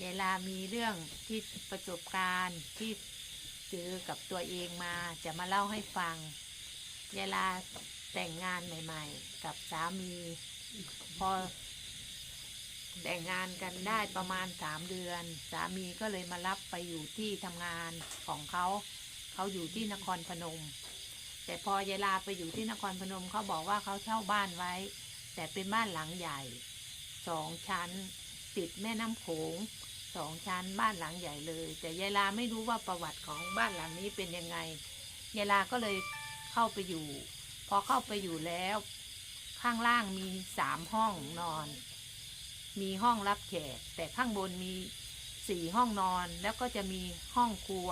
เวลามีเรื่องที่ประสบการณ์ที่เจอกับตัวเองมาจะมาเล่าให้ฟัง เวลาแต่งงานใหม่ ๆ กับสามี พอ แต่งงานกันได้ประมาณสามเดือน สามีก็เลยมารับไปอยู่ที่ทำงานของเขา เขาอยู่ที่นครพนม แต่พอยายลาไปอยู่ที่นครพนมเขาบอกว่าเขาเช่าบ้านไว้ แต่เป็นบ้านหลังใหญ่สองชั้น ติดแม่น้ำโขงสองชั้นบ้านหลังใหญ่เลย แต่ยายลาไม่รู้ว่าประวัติของบ้านหลังนี้เป็นยังไงยายลาก็เลยเข้าไปอยู่ พอเข้าไปอยู่แล้ว ข้างล่างมีสามห้องนอน มีห้องรับแขก แต่ข้างบนมีสี่ห้องนอนแล้วก็จะมีห้องครัว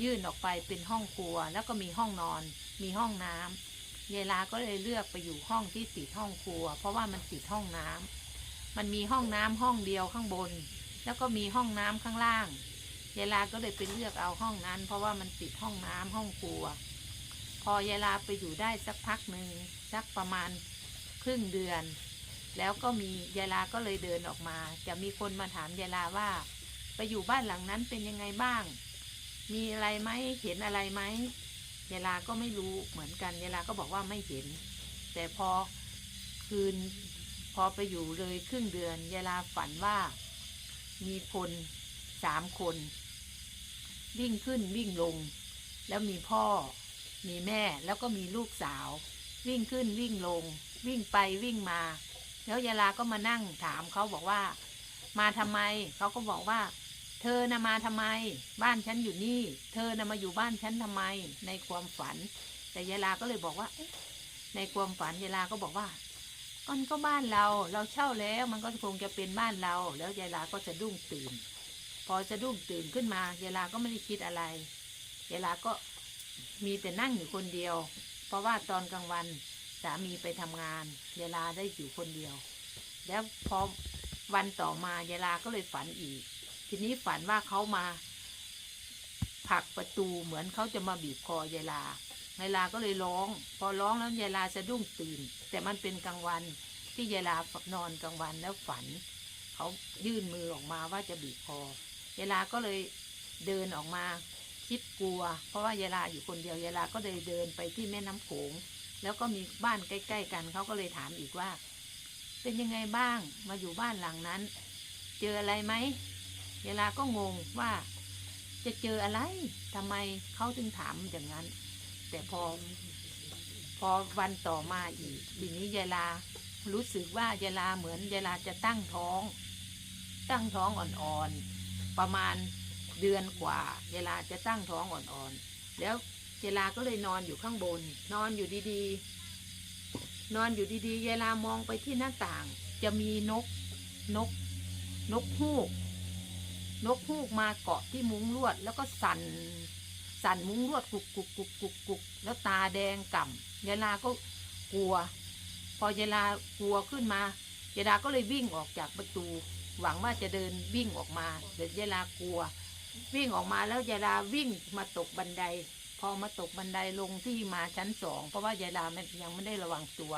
ยื่นออกไปเป็นห้องครัว แล้วก็มีห้องนอน มีห้องน้ำยายลาก็เลยเลือกไปอยู่ห้องที่ติดห้องครัว เพราะว่ามันติดห้องน้ำ มันมีห้องน้ำห้องเดียวข้างบน แล้วก็มีห้องน้ำข้างล่างยายลาก็เลยไปเลือกเอาห้องนั้น เพราะว่ามันติดห้องน้ำห้องครัว พอยายลาไปอยู่ได้สักพักหนึ่งสักประมาณครึ่งเดือน แล้วก็มียายลาก็เลยเดินออกมา จะมีคนมาถามยายลาว่า ไปอยู่บ้านหลังนั้นเป็นยังไงบ้าง มีอะไรไหมเห็นอะไรไหมยายลาก็ไม่รู้เหมือนกันยายลาก็บอกว่าไม่เห็น แต่พอคืน พอไปอยู่เลยครึ่งเดือนยายลาฝันว่า มีคนสามคน วิ่งขึ้นวิ่งลง แล้วมีพ่อ มีแม่แล้วก็มีลูกสาว วิ่งขึ้นวิ่งลง วิ่งไปวิ่งมา แล้วยาลาก็มานั่งถามเขาบอกว่า มาทำไมเขาก็บอกว่า เธอนะมาทำไม บ้านฉันอยู่นี่ เธอนะมาอยู่บ้านฉันทำไม ในความฝัน แต่ยาลาก็เลยบอกว่าในความฝันยาลาก็บอกว่า ก็ก็บ้านเรา เราเช่าแล้วมันก็คงจะเป็นบ้านเรา แล้วยายลาก็จะดุ้งตื่น พอจะดุ้งตื่นขึ้นมายายลาก็ไม่ได้คิดอะไรยายลาก็มีแต่นั่งอยู่คนเดียว เพราะว่าตอนกลางวันสามีไปทำงานยายลาได้อยู่คนเดียว แล้วพอวันต่อมายายลาก็เลยฝันอีก ทีนี้ฝันว่าเขามาผลักประตูเหมือนเขาจะมาบีบคอยายลา ยายลาก็เลยร้อง พอร้องแล้วยายลาจะดุ้งตื่น แต่มันเป็นกลางวันที่ยายลานอนกลางวันแล้วฝัน เขายื่นมือออกมาว่าจะบีบคอยายลาก็เลยเดินออกมาคิดกลัว เพราะว่ายายลาอยู่คนเดียวยายลาก็เลยเดินไปที่แม่น้ำโขง แล้วก็มีบ้านใกล้ ๆ กันเขาก็เลยถามอีกว่า เป็นยังไงบ้างมาอยู่บ้านหลังนั้น เจออะไรไหมเวลาก็งงว่า จะเจออะไรทำไมเขาถึงถามอย่างนั้น แต่พอ พอวันต่อมาอีก ทีนี้ยายลารู้สึกว่ายายลาเหมือนยายลาจะตั้งท้อง ตั้งท้องอ่อนๆ ประมาณเดือนกว่ายายลาจะตั้งท้องอ่อนๆ แล้วยายลาก็เลยนอนอยู่ข้างบน นอนอยู่ดีๆ นอนอยู่ดีๆยายลามองไปที่หน้าต่าง จะมีนก นก นกฮูก นกฮูกมาเกาะที่มุ้งลวด แล้วก็สั่น สั่นมุ้งลวดกุกกุกกุกกุกกุกแล้วตาแดงก่ำยายลาก็กลัว พอยายลากลัวขึ้นมายายลาก็เลยวิ่งออกจากประตู หวังว่าจะเดินวิ่งออกมาแต่ยายลากลัว วิ่งออกมาแล้วยายลาวิ่งมาตกบันได พอมาตกบันไดลงที่มาชั้นสองเพราะว่ายายลามันยังไม่ได้ระวังตัว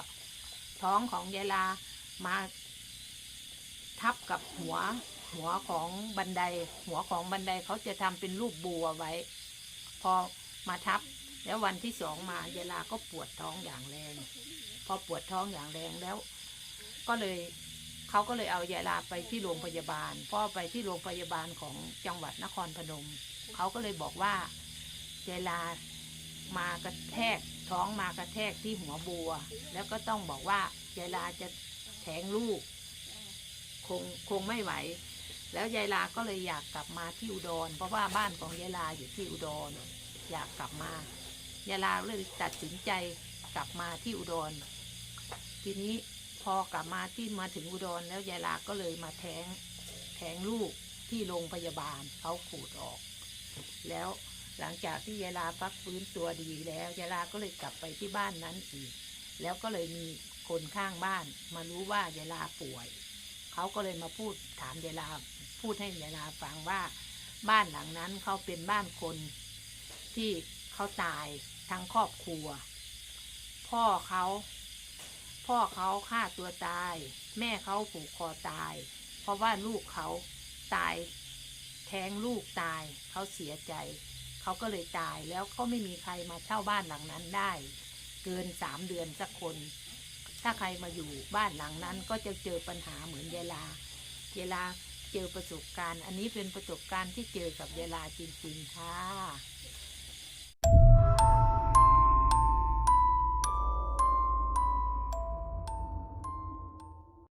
ท้องของยายลามา ทับกับหัวหัวของบันได หัวของบันไดเขาจะทำเป็นรูปบัวไว้ อมาทับ แล้ววันที่สองมายายลาก็ปวดท้องอย่างแรง พอปวดท้องอย่างแรงแล้ว ก็เลยเขาก็เลยเอายายลาไปที่โรงพยาบาลพ่อไปที่โรงพยาบาลของจังหวัดนครพนมเขาก็เลยบอกว่ายายลามากระแทกท้องมากระแทกที่หัวบัว แล้วก็ต้องบอกว่ายายลาจะแท้งลูก คงคงไม่ไหว แล้วยายลาก็เลยอยากกลับมาที่อุดร เพราะว่าบ้านของยายลาอยู่ที่อุดร อยากกลับมายายลาเลยตัดสินใจกลับมาที่อุดร ทีนี้พอกลับมาที่มาถึงอุดรแล้วยายลาก็เลยมาแท้งแท้งลูกที่โรงพยาบาลเขาขูดออก แล้วหลังจากที่ยายลาพักฟื้นตัวดีแล้วยายลาก็เลยกลับไปที่บ้านนั้นอีก แล้วก็เลยมีคนข้างบ้าน มารู้ว่ายายลาป่วย เขาก็เลยมาพูดถามยายลาพูดให้ยายลาฟังว่า บ้านหลังนั้นเขาเป็นบ้านคน ที่เขาตายทั้งครอบครัว พ่อเขา พ่อเขาฆ่าตัวตาย แม่เขาผูกคอตาย เพราะว่าลูกเขาตายแท้งลูกตายเขาเสียใจ เขาก็เลยตายแล้วก็ไม่มีใครมาเช่าบ้านหลังนั้นได้ เกินสามเดือนสักคน ถ้าใครมาอยู่บ้านหลังนั้นก็จะเจอปัญหาเหมือนยายลายายลาเจอประสบการณ์ อันนี้เป็นประสบการณ์ที่เจอกับยายลาจริง ๆ ค่ะ